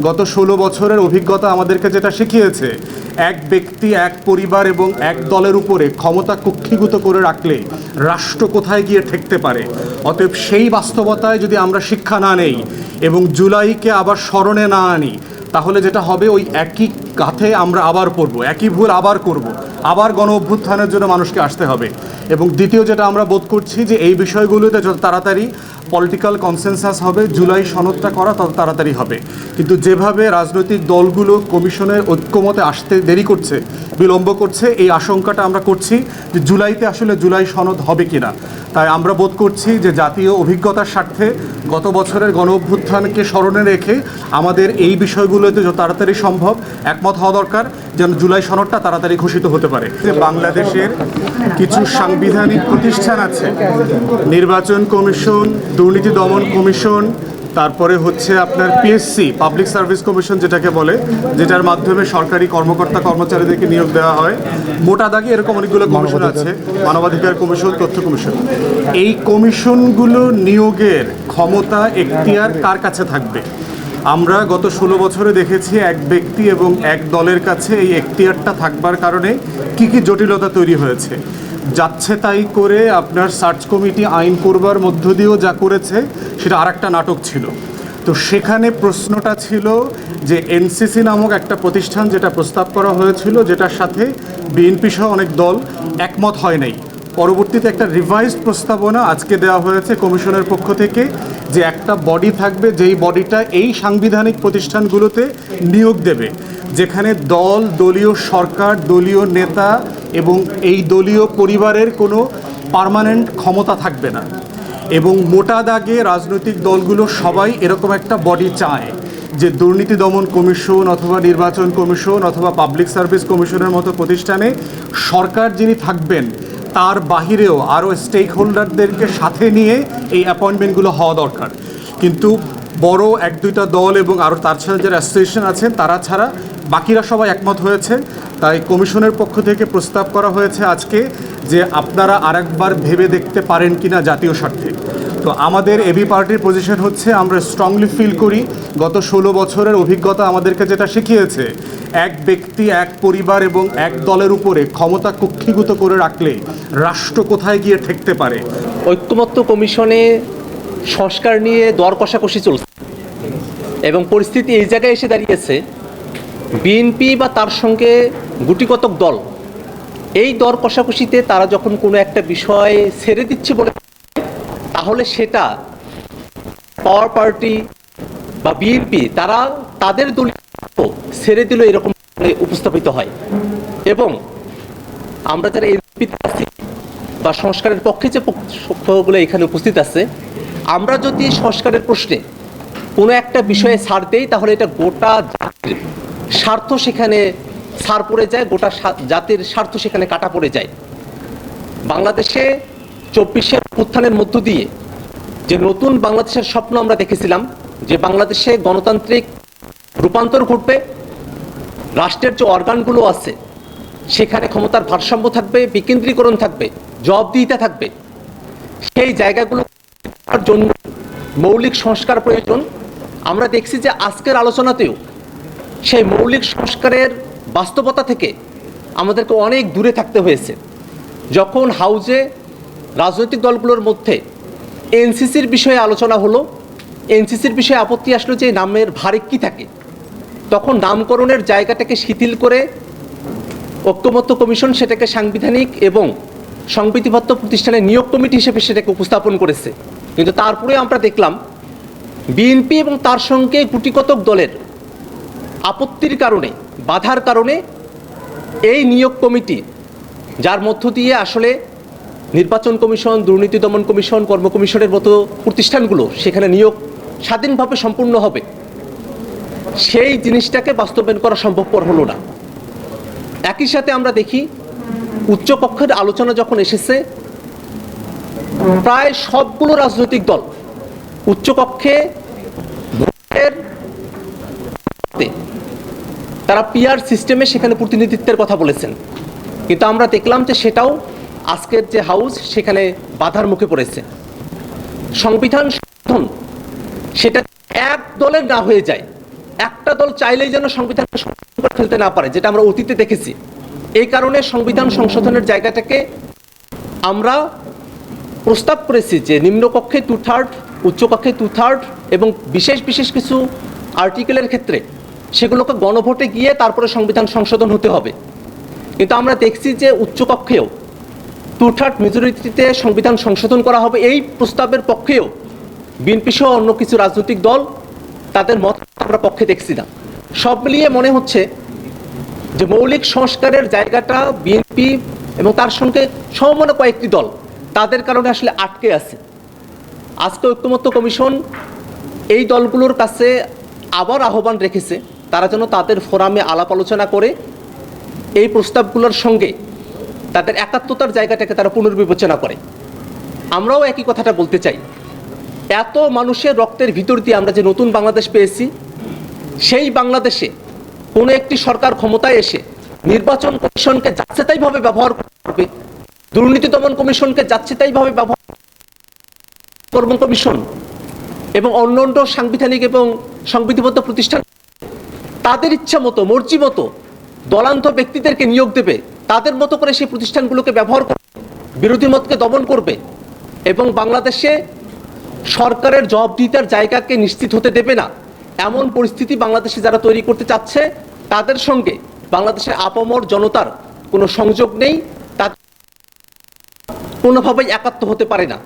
গত ষোলো বছরের অভিজ্ঞতা আমাদেরকে যেটা শিখিয়েছে, এক ব্যক্তি, এক পরিবার এবং এক দলের উপরে ক্ষমতা কুক্ষিগত করে রাখলে রাষ্ট্র কোথায় গিয়ে ঠেকতে পারে? অতএব সেই বাস্তবতায় যদি আমরা শিক্ষা না নেই এবং জুলাইকে আবার স্মরণে না আনি, তাহলে যেটা হবে ওই একই কাথে আমরা আবার পড়ব একই ভুল আবার করব। আবার গণ অভ্যুত্থানের জন্য মানুষকে আসতে হবে এবং দ্বিতীয় যেটা আমরা বোধ করছি যে এই বিষয়গুলোতে যত তাড়াতাড়ি পলিটিক্যাল কনসেনসাস হবে, জুলাই সনদটা করা তত তাড়াতাড়ি হবে কিন্তু যেভাবে রাজনৈতিক দলগুলো কমিশনের ঐক্যমতে আসতে দেরি করছে, বিলম্ব করছে, এই আশঙ্কাটা আমরা করছি যে জুলাইতে আসলে জুলাই সনদ হবে কিনা তাই আমরা বোধ করছি যে জাতীয় অভিজ্ঞতার স্বার্থে গত বছরের গণ অভ্যুত্থানকে স্মরণে রেখে আমাদের এই বিষয়গুলোতে যত তাড়াতাড়ি সম্ভব একমত হওয়া দরকার যেন জুলাই সনদটা তাড়াতাড়ি ঘোষিত হতে পারে। বাংলাদেশের কিছু সাংবিধানিক প্রতিষ্ঠান আছে, নির্বাচন কমিশন, দুর্নীতি দমন কমিশন, তারপরে হচ্ছে আপনার পিএসসি পাবলিক সার্ভিস কমিশন যেটাকে বলে, যেটার মাধ্যমে সরকারি কর্মকর্তা কর্মচারীদেরকে নিয়োগ দেওয়া হয়। মোটা দাগে এরকম অনেকগুলো কমিশন আছে, মানবাধিকার কমিশন, তথ্য কমিশন। এই কমিশনগুলো নিয়োগের ক্ষমতা, এখতিয়ার কার কাছে থাকবে? আমরা গত ষোলো বছরে দেখেছি এক ব্যক্তি এবং এক দলের কাছে এই এখতিয়ারটা থাকবার কারণে কি কি জটিলতা তৈরি হয়েছে। যাচ্ছে তাই করে আপনার সার্চ কমিটি আইন করবার মধ্য দিয়েও যা করেছে, সেটা আরেকটা নাটক ছিল। তো সেখানে প্রশ্নটা ছিল যে এনসিসি নামক একটা প্রতিষ্ঠান যেটা প্রস্তাব করা হয়েছিল, যেটার সাথে বিএনপি সহ অনেক দল একমত হয় নাই। পরবর্তীতে একটা রিভাইজড প্রস্তাবনা আজকে দেওয়া হয়েছে কমিশনের পক্ষ থেকে যে একটা বডি থাকবে, যেই বডিটা এই সাংবিধানিক প্রতিষ্ঠানগুলোতে নিয়োগ দেবে, যেখানে দল, দলীয় সরকার, দলীয় নেতা এবং এই দলীয় পরিবারের কোনো পার্মানেন্ট ক্ষমতা থাকবে না। এবং মোটা দাগে রাজনৈতিক দলগুলো সবাই এরকম একটা বডি চায়, যে দুর্নীতি দমন কমিশন অথবা নির্বাচন কমিশন অথবা পাবলিক সার্ভিস কমিশনের মতো প্রতিষ্ঠানে সরকার যিনি থাকবেন তার বাহিরেও আরও স্টেক হোল্ডারদেরকে সাথে নিয়ে এই অ্যাপয়েন্টমেন্টগুলো হওয়া দরকার। কিন্তু বড় এক দুইটা দল এবং আরও তার ছাড়া যারা অ্যাসোসিয়েশন আছেন, তারা ছাড়া বাকিরা সবাই একমত হয়েছে। তাই কমিশনের পক্ষ থেকে প্রস্তাব করা হয়েছে আজকে যে আপনারা আরেকবার ভেবে দেখতে পারেন কিনা জাতীয় স্বার্থে। তো আমাদের এবি পার্টির পজিশন হচ্ছে, আমরা স্ট্রংলি ফিল করি। গত ষোলো বছরের অভিজ্ঞতা আমাদেরকে যেটা শিখিয়েছে, এক ব্যক্তি, এক পরিবার এবং এক দলের উপরে ক্ষমতা কুক্ষিগত করে রাখলে রাষ্ট্র কোথায় গিয়ে ঠেকতে পারে? ঐক্যমত্য কমিশনে সংস্কার নিয়ে দর কষাকষি চলছে এবং পরিস্থিতি এই জায়গায় এসে দাঁড়িয়েছে। বিএনপি বা তার সঙ্গে গুটিকতক দল, এই দর কষাকষিতে তারা যখন কোনো একটা বিষয় ছেড়ে দিচ্ছে বলে তাহলে সেটা পাওয়ার পার্টি বা বিএনপি তারা তাদের দল ছেড়ে দিল এরকম উপস্থাপিত হয়। এবং আমরা যারা এনপিতে আছি বা সংস্কারের পক্ষে যে পক্ষগুলো এখানে উপস্থিত আছে, আমরা যদি সংস্কারের প্রশ্নে কোনো একটা বিষয়ে ছাড় দেই, তাহলে এটা গোটা জাতির স্বার্থ সেখানে ছাড় পড়ে যায়, গোটা জাতির স্বার্থ সেখানে কাটা পড়ে যায়। বাংলাদেশে চব্বিশে উত্থানের মধ্য দিয়ে যে নতুন বাংলাদেশের স্বপ্ন আমরা দেখেছিলাম, যে বাংলাদেশে গণতান্ত্রিক রূপান্তর ঘটবে, রাষ্ট্রের যে অর্গানগুলো আছে, সেখানে ক্ষমতার ভারসাম্য থাকবে, বিকেন্দ্রীকরণ থাকবে, জবাবদিহিতা থাকবে, সেই জায়গাগুলো জন্য মৌলিক সংস্কার প্রয়োজন। আমরা দেখছি যে আজকের আলোচনাতেও সেই মৌলিক সংস্কারের বাস্তবতা থেকে আমাদেরকে অনেক দূরে থাকতে হয়েছে। যখন হাউজে রাজনৈতিক দলগুলোর মধ্যে এনসিসির বিষয়ে আলোচনা হলো, এনসিসির বিষয়ে আপত্তি আসলো যে নামের ভারিক কী থাকে। তখন নামকরণের জায়গাটাকে শিথিল করে ঐক্যমত্য কমিশন সেটাকে সাংবিধানিক এবং সংবিধিবদ্ধ প্রতিষ্ঠানের নিয়োগ কমিটি হিসেবে সেটাকে উপস্থাপন করেছে। কিন্তু তারপরে আমরা দেখলাম, বিএনপি এবং তার সঙ্গে গুটিকতক দলের আপত্তির কারণে, বাধার কারণে এই নিয়োগ কমিটি, যার মধ্য দিয়ে আসলে নির্বাচন কমিশন, দুর্নীতি দমন কমিশন, কর্ম কমিশনের মতো প্রতিষ্ঠানগুলো সেখানে নিয়োগ স্বাধীনভাবে সম্পূর্ণ হবে। সেই জিনিসটাকে বাস্তবায়ন করা সম্ভবপর হলো না। একই সাথে আমরা দেখি উচ্চকক্ষের আলোচনা যখন এসেছে, প্রায় সবগুলো রাজনৈতিক দল উচ্চকক্ষে তারা পিআর সিস্টেমে সেখানে প্রতিনিধিত্বের কথা বলেছেন। কিন্তু আমরা দেখলাম যে সেটাও আজকের যে হাউস, সেখানে বাধার মুখে পড়েছে। সংবিধান সংশোধন, সেটা এক দলের না হয়ে যায়। একটা দল চাইলেই যেন সংবিধান সংশোধন করে ফেলতে না পারে, যেটা আমরা অতীতে দেখেছি। এই কারণে সংবিধান সংশোধনের জায়গাটাকে আমরা প্রস্তাব করেছি যে নিম্নকক্ষে টু থার্ড উচ্চকক্ষে টু থার্ড এবং বিশেষ বিশেষ কিছু আর্টিকেলের ক্ষেত্রে সেগুলোকে গণভোটে গিয়ে তারপরে সংবিধান সংশোধন হতে হবে। কিন্তু আমরা দেখছি যে উচ্চকক্ষেও টু থার্ড মেজরিটিতে সংবিধান সংশোধন করা হবে এই প্রস্তাবের পক্ষেও। বিএনপি সহ অন্য কিছু রাজনৈতিক দল তাদের মত আমরা পক্ষে দেখছি না। সব মিলিয়ে মনে হচ্ছে যে মৌলিক সংস্কারের জায়গাটা বিএনপি এবং তার সঙ্গে সমমনা কয়েকটি দল তাদের কারণে আসলে আটকে আছে। আজকে ঐক্যমত্য কমিশন এই দলগুলোর কাছে আবার আহ্বান রেখেছে, তারা যেন তাদের ফোরামে আলাপ আলোচনা করে এই প্রস্তাবগুলোর সঙ্গে তাদের একাত্মতার জায়গাটাকে তারা পুনর্বিবেচনা করে। আমরাও একই কথাটা বলতে চাই। এত মানুষের রক্তের ভিতর দিয়ে আমরা যে নতুন বাংলাদেশ পেয়েছি, সেই বাংলাদেশে কোনো একটি সরকার ক্ষমতায় এসে নির্বাচন কমিশনকে যাচ্ছে তাইভাবে ব্যবহার করবে, দুর্নীতি দমন কমিশনকে যাচ্ছে তাইভাবে ব্যবহার কর্ম কমিশন এবং অন্য অন্য সাংবিধানিক এবং সংবিধিবদ্ধ প্রতিষ্ঠান, তাদের ইচ্ছা মতো, মর্জি মতো দলান্ত ব্যক্তিদেরকে নিয়োগ দেবে। তাদের মতো করে সেই প্রতিষ্ঠানগুলোকে ব্যবহার করবে বিরোধী মতকে দমন করবে এবং বাংলাদেশে সরকারের জবাবদিহিতার জায়গাকে নিশ্চিত হতে দেবে না। এমন পরিস্থিতি বাংলাদেশে যারা তৈরি করতে চাচ্ছে, তাদের সঙ্গে বাংলাদেশের আপামর জনতার কোনো সংযোগ নেই তা কোনোভাবেই একাত্ম হতে পারে না।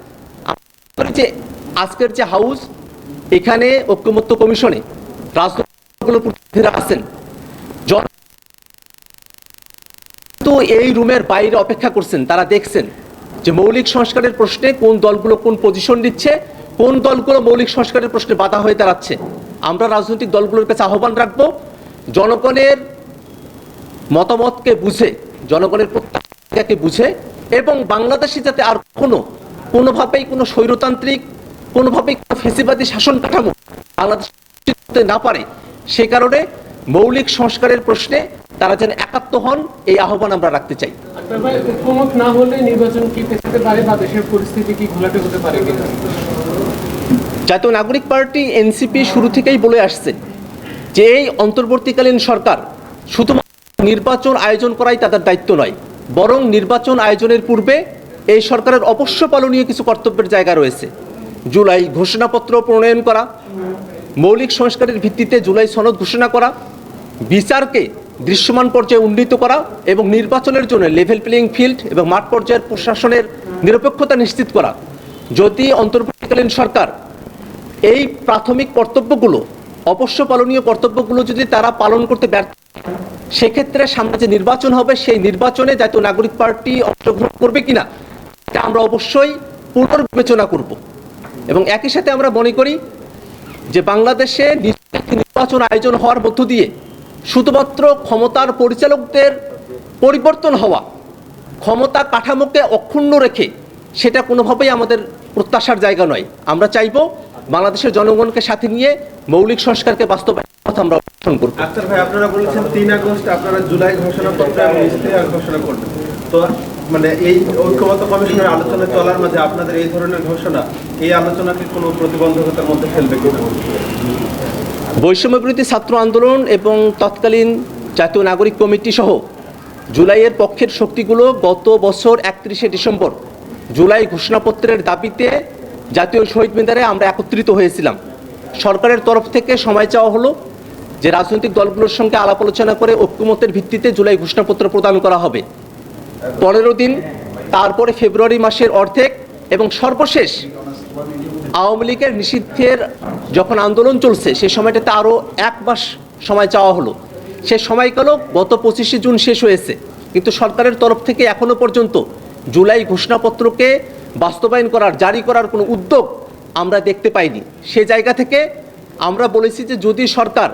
যে আজকের যে হাউস, এখানে ঐক্যমত্য কমিশনে রাজনৈতিক আছেন জন তো এই রুমের বাইরে অপেক্ষা করছেন, তারা দেখছেন যে মৌলিক সংস্কারের প্রশ্নে কোন দলগুলো কোন পজিশন নিচ্ছে, কোন দলগুলো মৌলিক সংস্কারের প্রশ্নে বাধা হয়ে দাঁড়াচ্ছে। আমরা রাজনৈতিক দলগুলোর কাছে আহ্বান রাখব, জনগণের মতামতকে বুঝে, জনগণের প্রত্যাশাকে বুঝে, এবং বাংলাদেশে যাতে আর কোনো কোনোভাবেই কোনো স্বৈরতান্ত্রিক, কোনোভাবেই কোনো ফেসিবাদী শাসন কাঠামো বাংলাদেশ না পারে, সে কারণে মৌলিক সংস্কারের প্রশ্নে তারা যেন একাত্ম হন এই আহ্বান আমরা রাখতে চাই। ঐক্যমত না হলে নির্বাচন কি পারে বা দেশের পরিস্থিতি কি ঘোলাটে হতে পারে জাতীয় নাগরিক পার্টি এনসিপি শুরু থেকেই বলে আসছে যে এই অন্তর্বর্তীকালীন সরকার শুধুমাত্র নির্বাচন আয়োজন করাই তাদের দায়িত্ব নয় বরং নির্বাচন আয়োজনের পূর্বে এই সরকারের অবশ্য পালনীয় কিছু কর্তব্যের জায়গা রয়েছে। জুলাই ঘোষণাপত্র প্রণয়ন করা মৌলিক সংস্কারের ভিত্তিতে জুলাই সনদ ঘোষণা করা বিচারকে দৃশ্যমান পর্যায়ে উন্নীত করা এবং নির্বাচনের জন্য লেভেল প্লেইং ফিল্ড এবং মাঠ পর্যায়ের প্রশাসনের নিরপেক্ষতা নিশ্চিত করা। যদি অন্তর্বর্তীকালীন সরকার এই প্রাথমিক কর্তব্যগুলো, অবশ্য পালনীয় কর্তব্যগুলো যদি তারা পালন করতে ব্যর্থ সেক্ষেত্রে সামনে যে নির্বাচন হবে, সেই নির্বাচনে জাতীয় নাগরিক পার্টি অংশগ্রহণ করবে কিনা, তা আমরা অবশ্যই পুনর্বিবেচনা করব। এবং একই সাথে আমরা মনে করি যে বাংলাদেশে নির্বাচন নির্বাচন আয়োজন হওয়ার মধ্য দিয়ে শুধুমাত্র ক্ষমতার পরিচালকদের পরিবর্তন হওয়া, ক্ষমতা কাঠামোকে অক্ষুণ্ণ রেখে সেটা কোনোভাবেই আমাদের প্রত্যাশার জায়গা নয়। আমরা চাইব বাংলাদেশের জনগণকে সাথে নিয়ে মৌলিক সংস্কারকে বাস্তবায়নের কথা আমরা অনুসরণ করব। ভাই, আপনারা বলেছেন তিন আগস্ট, আপনারা জুলাই এবং ইস্তেহার ঘোষণা করবেন। তো মানে এই ঐক্যমত কমিশনের আলোচনা চলার মাঝে আপনাদের এই ধরনের ঘোষণা, এই আলোচনাকে কোনো প্রতিবন্ধকতার মধ্যে ফেলবে কিনা? বৈষম্য বিরোধী ছাত্র আন্দোলন এবং তৎকালীন জাতীয় নাগরিক কমিটি সহ জুলাইয়ের পক্ষের শক্তিগুলো গত বছর একত্রিশে ডিসেম্বর জুলাই ঘোষণাপত্রের দাবিতে জাতীয় শহীদ মিনারে আমরা একত্রিত হয়েছিলাম। সরকারের তরফ থেকে সময় চাওয়া হলো যে রাজনৈতিক দলগুলোর সঙ্গে আলাপ আলোচনা করে ঐক্যমতের ভিত্তিতে জুলাই ঘোষণাপত্র প্রদান করা হবে। পনেরো দিন, তারপরে ফেব্রুয়ারি মাসের অর্ধেক এবং সর্বশেষ আওয়ামী লীগের নিষিদ্ধের যখন আন্দোলন চলছে, সে সময়টাতে আরও এক মাস সময় চাওয়া হলো। সে সময়কালও গত পঁচিশে জুন শেষ হয়েছে। কিন্তু সরকারের তরফ থেকে এখনও পর্যন্ত জুলাই ঘোষণাপত্রকে বাস্তবায়ন করার, জারি করার কোনো উদ্যোগ আমরা দেখতে পাইনি। সে জায়গা থেকে আমরা বলেছি যে, যদি সরকার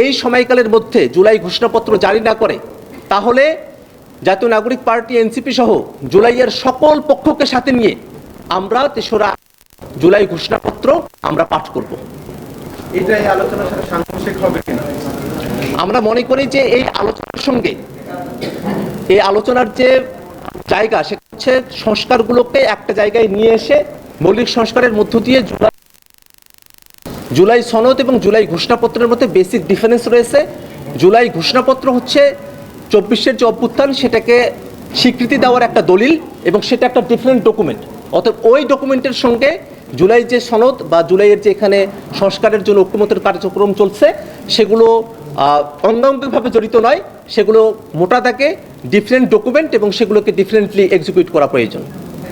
এই সময়কালের মধ্যে জুলাই ঘোষণাপত্র জারি না করে, তাহলে জাতীয় নাগরিক পার্টি, এনসিপি সহ জুলাইয়ের সকল পক্ষকে সাথে নিয়ে আমরা তেসরা জুলাই ঘোষণাপত্র আমরা পাঠ করব। এটা এই আলোচনার সাথে সাংঘর্ষিক হবে কিনা? আমরা মনে করি যে এই আলোচনার সঙ্গে এই আলোচনার যে জায়গা সেটা হচ্ছে সংস্কারগুলোকে একটা জায়গায় নিয়ে এসে মৌলিক সংস্কারের মধ্য দিয়ে জুলাই জুলাই সনদ এবং জুলাই ঘোষণাপত্রের মধ্যে বেসিক ডিফারেন্স রয়েছে। জুলাই ঘোষণাপত্র হচ্ছে চব্বিশের যে অভ্যুত্থান সেটাকে স্বীকৃতি দেওয়ার একটা দলিল এবং সেটা একটা ডিফারেন্ট ডকুমেন্ট অর্থাৎ ওই ডকুমেন্টের সঙ্গে জুলাই যে সনদ বা জুলাইয়ের যে এখানে সংস্কারের জন্য ঐক্যমতের কার্যক্রম চলছে, সেগুলো অঙ্গাঙ্গিকভাবে জড়িত নয়। সেগুলো মোটা থাকে ডিফারেন্ট ডকুমেন্ট এবং সেগুলোকে ডিফারেন্টলি এক্সিকিউট করা প্রয়োজন।